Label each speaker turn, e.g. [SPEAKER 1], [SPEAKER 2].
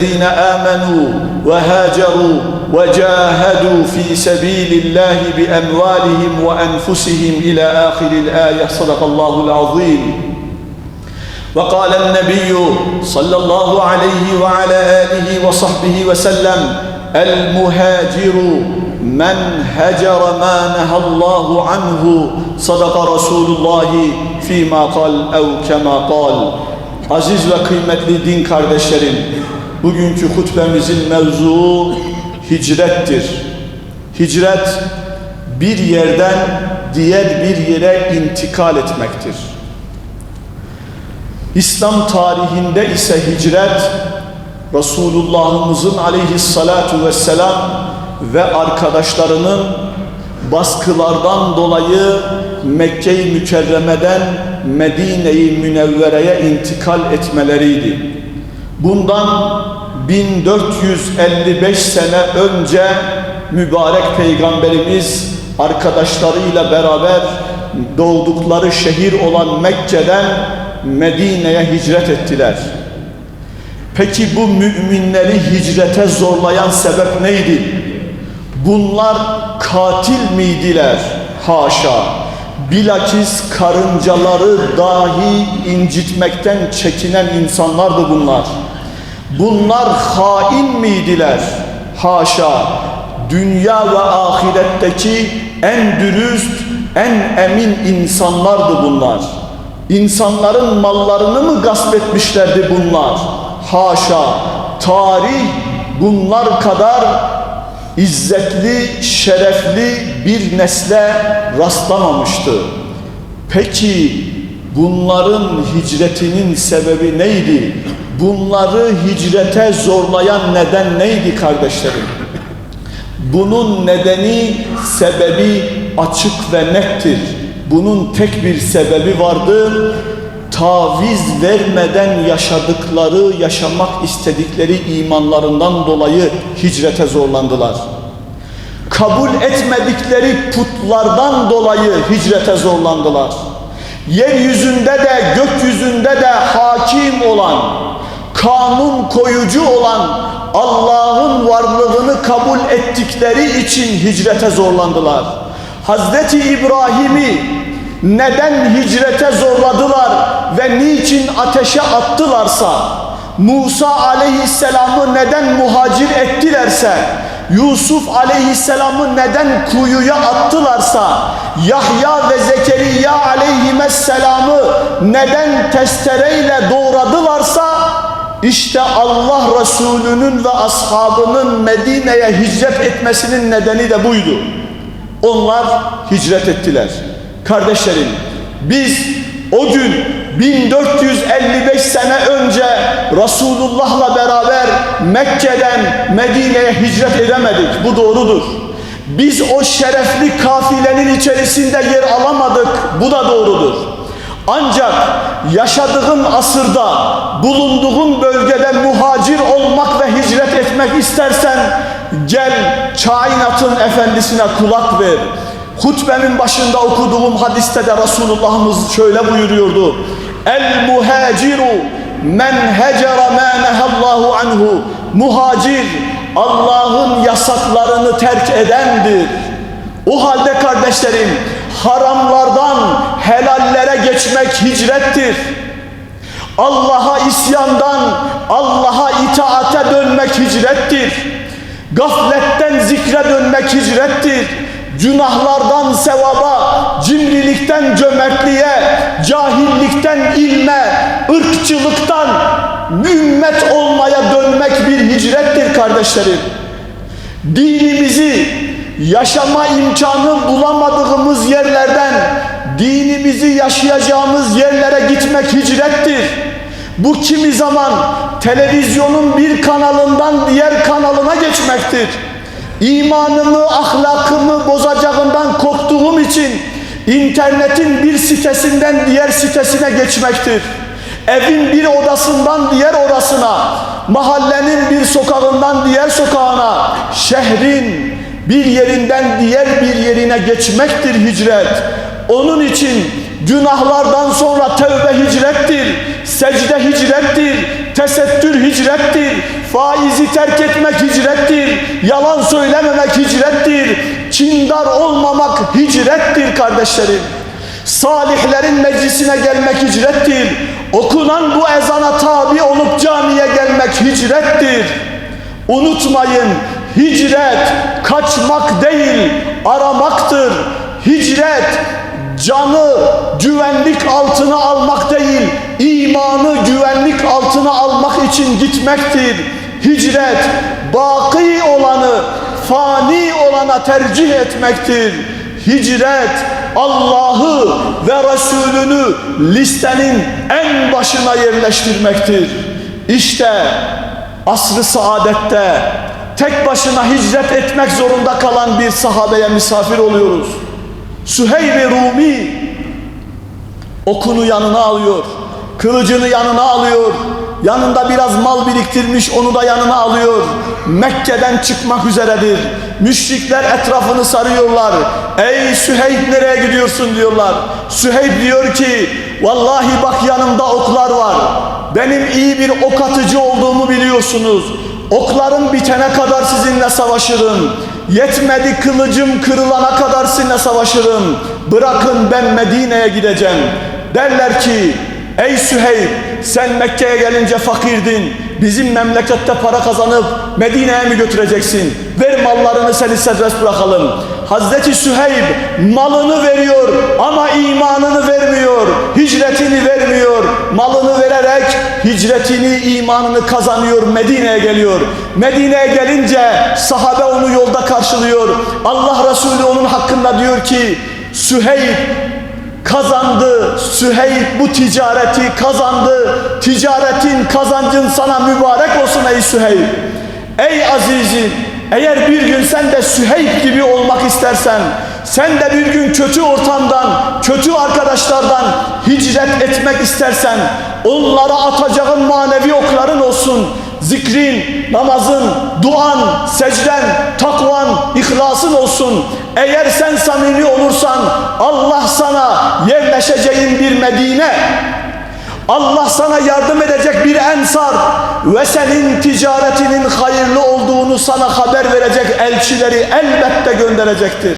[SPEAKER 1] الذين آمنوا وهاجروا وجاهدوا في سبيل الله بأموالهم وأنفسهم إلى آخر الآية صدق الله العظيم. وقال النبي صلى الله عليه وعلى آله وصحبه وسلم المهاجر من هجر ما نهى الله عنه صدق رسول الله فيما قال أو كما قال. Aziz ve din kardeşlerim, bugünkü hutbemizin mevzuu hicrettir. Hicret bir yerden diğer bir yere intikal etmektir. İslam tarihinde ise hicret Resulullah'ımızın aleyhissalatu vesselam ve arkadaşlarının baskılardan dolayı Mekke-i Mükerreme'den Medine-i Münevvere'ye intikal etmeleriydi. Bundan 1455 sene önce mübarek peygamberimiz arkadaşlarıyla beraber doğdukları şehir olan Mekke'den Medine'ye hicret ettiler. Peki bu müminleri hicrete zorlayan sebep neydi? Bunlar katil miydiler? Haşa. Bilakis karıncaları dahi incitmekten çekinen insanlardı bunlar. Bunlar hain miydiler? Haşa. Dünya ve ahiretteki en dürüst, en emin insanlardı bunlar. İnsanların mallarını mı gasp etmişlerdi bunlar? Haşa. Tarih bunlar kadar izzetli, şerefli bir nesle rastlamamıştı. Peki bunların hicretinin sebebi neydi? Bunları hicrete zorlayan neden neydi kardeşlerim? Bunun nedeni, sebebi açık ve nettir. Bunun tek bir sebebi vardı. Taviz vermeden yaşadıkları, yaşamak istedikleri imanlarından dolayı hicrete zorlandılar. Kabul etmedikleri putlardan dolayı hicrete zorlandılar. Yeryüzünde de gökyüzünde de hakim olan, kanun koyucu olan Allah'ın varlığını kabul ettikleri için hicrete zorlandılar. Hazreti İbrahim'i neden hicrete zorladılar ve niçin ateşe attılarsa, Musa aleyhisselamı neden muhacir ettilerse, Yusuf aleyhisselamı neden kuyuya attılarsa, Yahya ve Zekeriya aleyhisselamı neden testereyle doğradılarsa, işte Allah Resulü'nün ve ashabının Medine'ye hicret etmesinin nedeni de buydu. Onlar hicret ettiler. Kardeşlerim biz o gün 1455 sene önce Resulullah'la beraber Mekke'den Medine'ye hicret edemedik. Bu doğrudur. Biz o şerefli kafilenin içerisinde yer alamadık. Bu da doğrudur. Ancak yaşadığın asırda, bulunduğun bölgede muhacir olmak ve hicret etmek istersen gel kainatın efendisine kulak ver. Hutbemin başında okuduğum hadiste de Resulullah şöyle buyuruyordu. El muhaciru men hecera ma nehallahu anhu. Muhacir Allah'ın yasaklarını terk edendir. O halde kardeşlerim haramlardan helallere geçmek hicrettir. Allah'a isyandan Allah'a itaate dönmek hicrettir. Gafletten zikre dönmek hicrettir günahlardan sevaba, cimrilikten cömertliğe, cahillikten ilme, ırkçılıktan ümmet olmaya dönmek bir hicrettir kardeşlerim. Dinimizi yaşama imkanı bulamadığımız yerlerden dinimizi yaşayacağımız yerlere gitmek hicrettir. Bu kimi zaman televizyonun bir kanalından diğer kanalına geçmektir imanımı, ahlakımı bozacağından korktuğum için internetin bir sitesinden diğer sitesine geçmektir. Evin bir odasından diğer odasına, mahallenin bir sokağından diğer sokağına, şehrin bir yerinden diğer bir yerine geçmektir hicret. Onun için günahlardan sonra tevbe hicrettir, secde hicrettir, Tesettür hicrettir. Faizi terk etmek hicrettir. Yalan söylememek hicrettir. Çindar olmamak hicrettir kardeşlerim. Salihlerin meclisine gelmek hicrettir. Okunan bu ezana tabi olup camiye gelmek hicrettir. Unutmayın hicret kaçmak değil aramaktır. Hicret canı güvenlik altına almak değil imanı güvenlik altına almak için gitmektir. Hicret baki olanı fani olana tercih etmektir. Hicret Allah'ı ve Resulünü listenin en başına yerleştirmektir. İşte asrı saadette tek başına hicret etmek zorunda kalan bir sahabeye misafir oluyoruz. Süheyb-i Rumi okunu yanına alıyor, kılıcını yanına alıyor, yanında biraz mal biriktirmiş onu da yanına alıyor. Mekke'den çıkmak üzeredir. Müşrikler etrafını sarıyorlar. Ey Süheyb nereye gidiyorsun diyorlar. Süheyb diyor ki vallahi bak yanımda oklar var. Benim iyi bir ok atıcı olduğumu biliyorsunuz. Oklarım bitene kadar sizinle savaşırım. Yetmedi kılıcım kırılana kadar sizinle savaşırım. Bırakın ben Medine'ye gideceğim. Derler ki ey Süheyb sen Mekke'ye gelince fakirdin. Bizim memlekette para kazanıp Medine'ye mi götüreceksin? Ver mallarını seni serbest bırakalım. Hazreti Süheyb malını veriyor ama imanını vermiyor. Hicretini vermiyor. Hicretini, imanını kazanıyor. Medine'ye geliyor. Medine'ye gelince sahabe onu yolda karşılıyor. Allah Resulü onun hakkında diyor ki Süheyb kazandı. Süheyb bu ticareti kazandı. Ticaretin kazancın sana mübarek olsun ey Süheyb. Ey azizim eğer bir gün sen de Süheyb gibi olmak istersen sen de bir gün kötü ortamdan, kötü arkadaşlardan hicret etmek istersen onlara atacağın manevi okların olsun. Zikrin, namazın, duan, secden, takvan, ihlasın olsun. Eğer sen samimi olursan Allah sana yerleşeceğin bir Medine, Allah sana yardım edecek bir ensar ve senin ticaretinin hayırlı olduğunu sana haber verecek elçileri elbette gönderecektir.